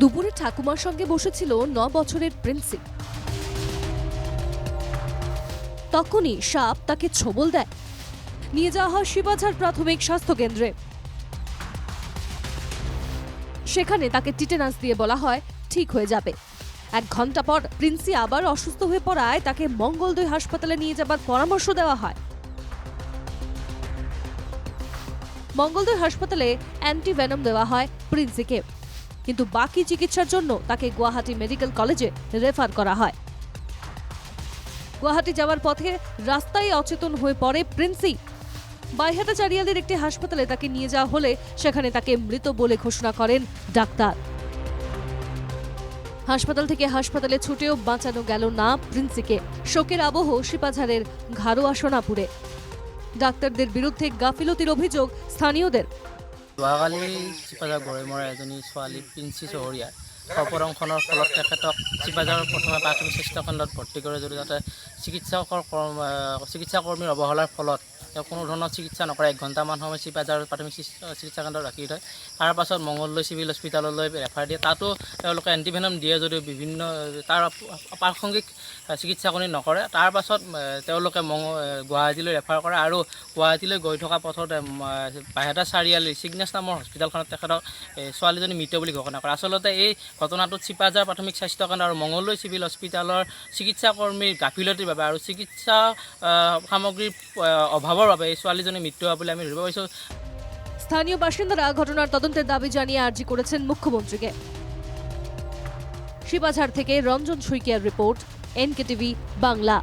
দুপুরে ঠাকুমার সঙ্গে বসেছিল ন বছরের প্রিন্সি তখনই সাপ তাকে ছোবল দেয়। নিয়ে যাওয়া হয় শিবাঝার প্রাথমিক স্বাস্থ্য কেন্দ্রে। সেখানে তাকে টিটেনাস দিয়ে বলা হয়, ঠিক হয়ে যাবে। এক ঘণ্টা পর প্রিন্সি আবার অসুস্থ হয়ে পড়ায় তাকে মঙ্গলদৈ হাসপাতালে নিয়ে যাবার পরামর্শ দেওয়া হয়। মঙ্গলদৈ হাসপাতালে অ্যান্টিভেনম দেওয়া হয় প্রিন্সিকে। কিন্তু বাকি চিকিৎসার জন্য তাকে গুয়াহাটি মেডিকেল কলেজে রেফার করা হয়। গুয়াহাটি যাওয়ার পথে রাস্তায় অচেতন হয়ে পড়ে প্রিন্সি। বাইহাটা চারিয়ালের একটি হাসপাতালে তাকে নিয়ে যাওয়া হলে সেখানে তাকে মৃত বলে ঘোষণা করেন ডাক্তার। হাসপাতাল থেকে হাসপাতালে ছুটেও বাঁচানো গেল না প্রিন্সিকে। শোকের আবহ শিপাঝারের ঘাড়োয়া সোনাপুরে ডাক্তারদের বিরুদ্ধে গাফিলতির অভিযোগ স্থানীয়দের। যোৱাকালি চিপাঝাৰ গৰৈমৰা এজনী ছোৱালী প্ৰিন্সি চহৰীয়াৰ। সৰ্পদংশনৰ ফলত তেখেতক চিপাঝাৰৰ প্ৰথমে প্ৰাথমিক স্বাস্থ্যকেন্দ্ৰত ভৰ্তি কৰে যদিও তাতে চিকিৎসকৰ কৰ্ম আহ, চিকিৎসা কৰ্মীৰ অৱহেলাৰ ফলত তেওঁ কোনো ধৰণৰ চিকিৎসা নকৰে এক ঘণ্টামান সময় চিপাঝাৰ প্ৰাথমিক চিকিৎসা কেন্দ্ৰত ৰাখি থয়। তাৰ পাছত মঙলদৈ চিভিল হস্পিটাললৈ ৰেফাৰ দিয়ে। তাতো তেওঁলোকে এণ্টিভেনম দিয়ে যদিও বিভিন্ন তাৰ প্ৰাসংগিক চিকিৎসা কৰি নকৰে। তাৰ পাছত আহ, তেওঁলোকে মঙ গুৱাহাটীলৈ ৰেফাৰ কৰে আৰু গুৱাহাটীলৈ গৈ থকা পথত বাইহাটা চাৰিআলি চিগনেছ নামৰ হস্পিটেলখনত তেখেতক ছোৱালীজনী মৃত বুলি ঘোষণা কৰে। আচলতে এই ঘটনাটোত চিপাঝাৰ প্ৰাথমিক স্বাস্থ্যকেন্দ্ৰ আৰু মঙলদৈ চিভিল হস্পিটেলৰ চিকিৎসা কৰ্মীৰ গাফিলতিৰ বাবে আৰু চিকিৎসা সামগ্ৰীৰ অভাৱৰ বাবে এই ছোৱালীজনী মৃত্যু হোৱা বুলি আমি পাৰিছোঁ। স্থানীয় বাসিন্দারা ঘটনার তদন্তের দাবি জানিয়ে আর্জি করেছেন মুখ্যমন্ত্রীকে। শিবাঝার থেকে রঞ্জন সুইকিয়ার রিপোর্ট, এনকেটিভি, বাংলা।